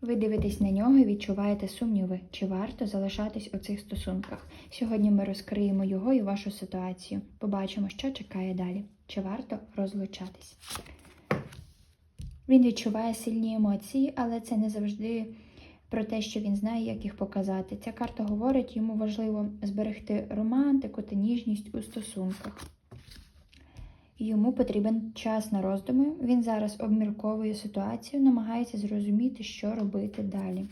Ви дивитесь на нього і відчуваєте сумніви, чи варто залишатись у цих стосунках. Сьогодні ми розкриємо його і вашу ситуацію. Побачимо, що чекає далі. Чи варто розлучатись. Він відчуває сильні емоції, але це не завжди про те, що він знає, як їх показати. Ця карта говорить, йому важливо зберегти романтику та ніжність у стосунках. Йому потрібен час на роздуми. Він зараз обмірковує ситуацію, намагається зрозуміти, що робити далі.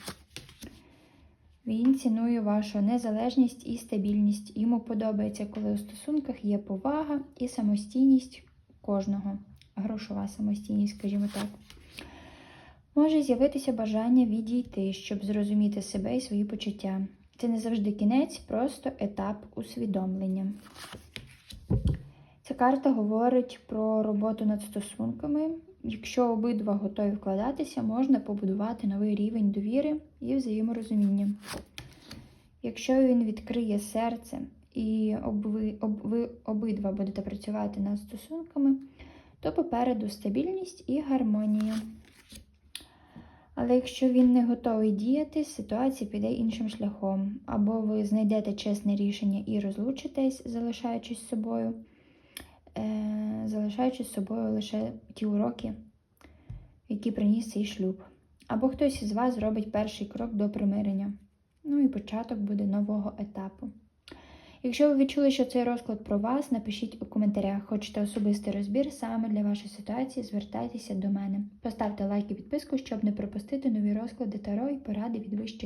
Він цінує вашу незалежність і стабільність. Йому подобається, коли у стосунках є повага і самостійність кожного. Грошова самостійність, скажімо так. Може з'явитися бажання відійти, щоб зрозуміти себе і свої почуття. Це не завжди кінець, просто етап усвідомлення. Ця карта говорить про роботу над стосунками. Якщо обидва готові вкладатися, можна побудувати новий рівень довіри і взаєморозуміння. Якщо він відкриє серце і обви, об, ви обидва будете працювати над стосунками, то попереду стабільність і гармонія. Але якщо він не готовий діяти, ситуація піде іншим шляхом. Або ви знайдете чесне рішення і розлучитесь, залишаючись собою, залишаючи з собою лише ті уроки, які приніс цей шлюб. Або хтось із вас зробить перший крок до примирення. Ну і початок буде нового етапу. Якщо ви відчули, що цей розклад про вас, напишіть у коментарях. Хочете особистий розбір саме для вашої ситуації, звертайтеся до мене. Поставте лайк і підписку, щоб не пропустити нові розклади таро і поради від вищих.